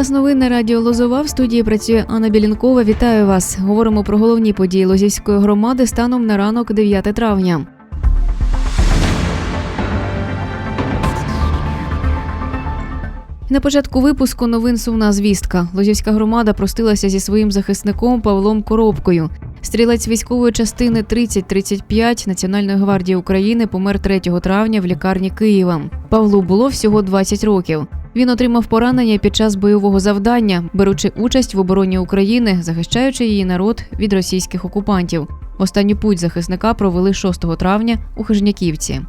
Час новини радіо Лозова в студії працює Анна Білінкова. Вітаю вас. Говоримо про головні події Лозівської громади станом на ранок 9 травня. На початку випуску новин сумна звістка. Лозівська громада простилася зі своїм захисником Павлом Коробкою. Стрілець військової частини 3035 Національної гвардії України помер 3 травня в лікарні Києва. Павлу було всього 20 років. Він отримав поранення під час бойового завдання, беручи участь в обороні України, захищаючи її народ від російських окупантів. Останню путь захисника провели 6 травня у Хижняківці.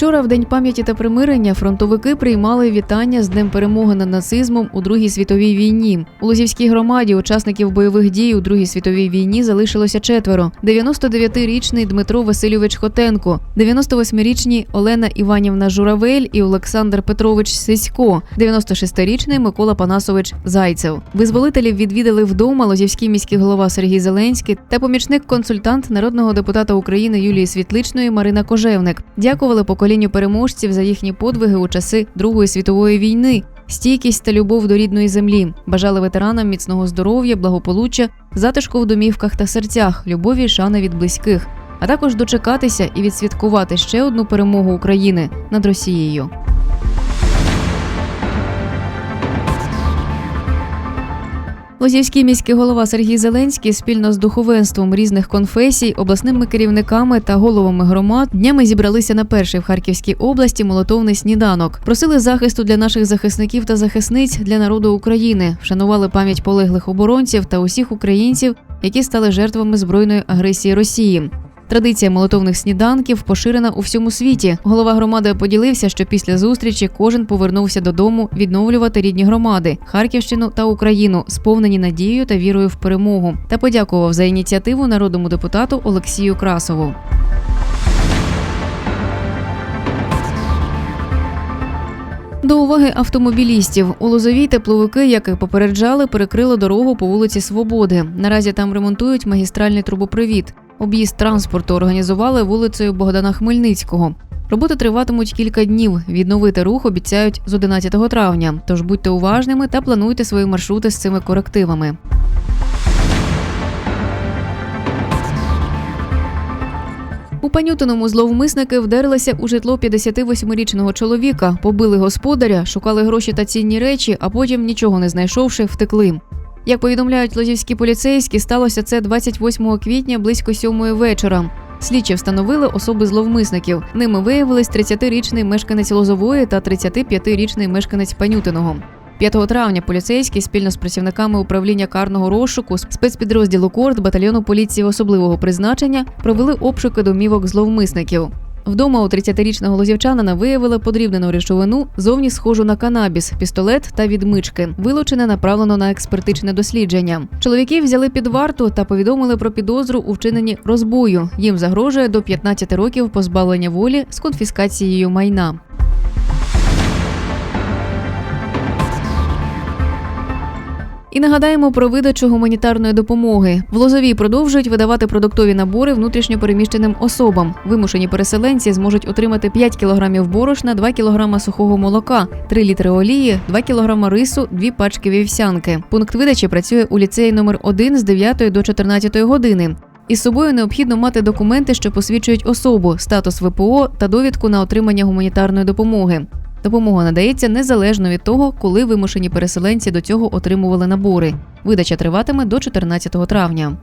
Вчора, в день пам'яті та примирення, фронтовики приймали вітання з Днем перемоги над нацизмом у Другій світовій війні. У Лозівській громаді учасників бойових дій у Другій світовій війні залишилося четверо: 99-річний Дмитро Васильович Хотенко, 98-річні Олена Іванівна Журавель і Олександр Петрович Сисько, 96-річний Микола Панасович Зайцев. Визволителів відвідали вдома Лозівський міський голова Сергій Зеленський та помічник-консультант народного депутата України Юлії Світличної Марина Кожевник. Дякували поколінню переможців за їхні подвиги у часи Другої світової війни. Стійкість та любов до рідної землі бажали ветеранам міцного здоров'я, благополуччя, затишку в домівках та серцях, любові, шани від близьких, а також дочекатися і відсвяткувати ще одну перемогу України над Росією. Лозівський міський голова Сергій Зеленський спільно з духовенством різних конфесій, обласними керівниками та головами громад днями зібралися на перший в Харківській області молотовний сніданок. Просили захисту для наших захисників та захисниць для народу України, вшанували пам'ять полеглих оборонців та усіх українців, які стали жертвами збройної агресії Росії. Традиція молотовних сніданків поширена у всьому світі. Голова громади поділився, що після зустрічі кожен повернувся додому відновлювати рідні громади, Харківщину та Україну, сповнені надією та вірою в перемогу, та подякував за ініціативу народному депутату Олексію Красову. До уваги автомобілістів у Лозовій тепловики, як і попереджали, перекрили дорогу по вулиці Свободи. Наразі там ремонтують магістральний трубопровід. Об'їзд транспорту організували вулицею Богдана Хмельницького. Роботи триватимуть кілька днів. Відновити рух обіцяють з 11 травня. Тож будьте уважними та плануйте свої маршрути з цими корективами. У Панютиному зловмисники вдерлися у житло 58-річного чоловіка, побили господаря, шукали гроші та цінні речі, а потім, нічого не знайшовши, втекли. Як повідомляють лозівські поліцейські, сталося це 28 квітня близько сьомої вечора. Слідчі встановили особи зловмисників. Ними виявились 30-річний мешканець Лозової та 35-річний мешканець Панютиного. 5 травня поліцейські спільно з працівниками управління карного розшуку спецпідрозділу Корд батальйону поліції особливого призначення провели обшуки домівок зловмисників. Вдома у 30-річного лозівчанина виявили подрібнену речовину, зовні схожу на канабіс, пістолет та відмички. Вилучене направлено на експертичне дослідження. Чоловіків взяли під варту та повідомили про підозру у вчиненні розбою. Їм загрожує до 15 років позбавлення волі з конфіскацією майна. І нагадаємо про видачу гуманітарної допомоги. В Лозовій продовжують видавати продуктові набори внутрішньопереміщеним особам. Вимушені переселенці зможуть отримати 5 кілограмів борошна, 2 кілограма сухого молока, 3 літри олії, 2 кілограма рису, 2 пачки вівсянки. Пункт видачі працює у ліцеї номер 1 з 9 до 14 години. Із собою необхідно мати документи, що посвідчують особу, статус ВПО та довідку на отримання гуманітарної допомоги. Допомога надається незалежно від того, коли вимушені переселенці до цього отримували набори. Видача триватиме до 14 травня.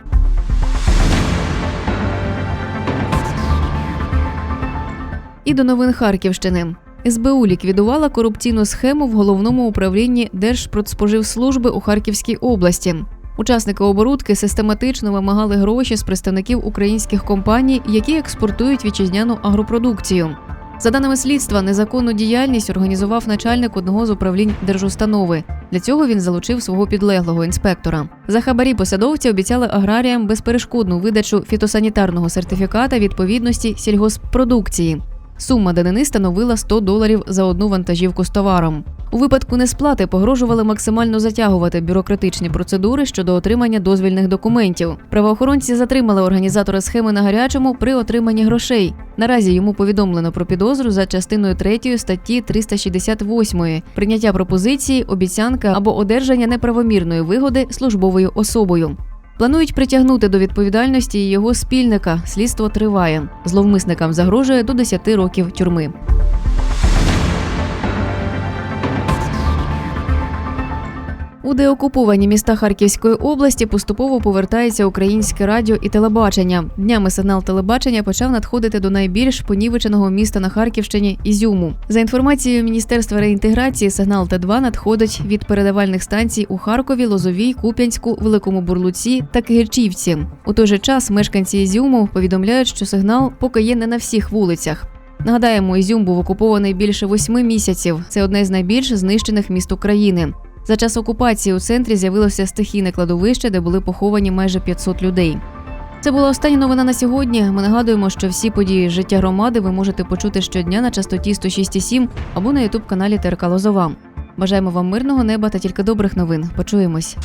І до новин Харківщини. СБУ ліквідувала корупційну схему в головному управлінні Держпродспоживслужби у Харківській області. Учасники оборудки систематично вимагали гроші з представників українських компаній, які експортують вітчизняну агропродукцію. За даними слідства, незаконну діяльність організував начальник одного з управлінь держустанови. Для цього він залучив свого підлеглого інспектора. За хабарі посадовці обіцяли аграріям безперешкодну видачу фітосанітарного сертифіката відповідності сільгоспродукції. Сума данини становила 100 доларів за одну вантажівку з товаром. У випадку несплати погрожували максимально затягувати бюрократичні процедури щодо отримання дозвільних документів. Правоохоронці затримали організатора схеми на гарячому при отриманні грошей. Наразі йому повідомлено про підозру за частиною 3 статті 368 прийняття пропозиції, обіцянка або одержання неправомірної вигоди службовою особою. Планують притягнути до відповідальності його спільника. Слідство триває. Зловмисникам загрожує до 10 років тюрми. У деокуповані міста Харківської області поступово повертається українське радіо і телебачення. Днями сигнал телебачення почав надходити до найбільш понівеченого міста на Харківщині Ізюму. За інформацією Міністерства реінтеграції, сигнал Т2 надходить від передавальних станцій у Харкові, Лозовій, Куп'янську, Великому Бурлуці та Кигирчівці. У той же час мешканці Ізюму повідомляють, що сигнал поки є не на всіх вулицях. Нагадаємо, Ізюм був окупований більше восьми місяців. Це одне з найбільш знищених міст України. За час окупації у центрі з'явилося стихійне кладовище, де були поховані майже 500 людей. Це була остання новина на сьогодні. Ми нагадуємо, що всі події життя громади ви можете почути щодня на частоті 106,7 або на ютуб каналі ТРК Лозова. Бажаємо вам мирного неба та тільки добрих новин. Почуємось.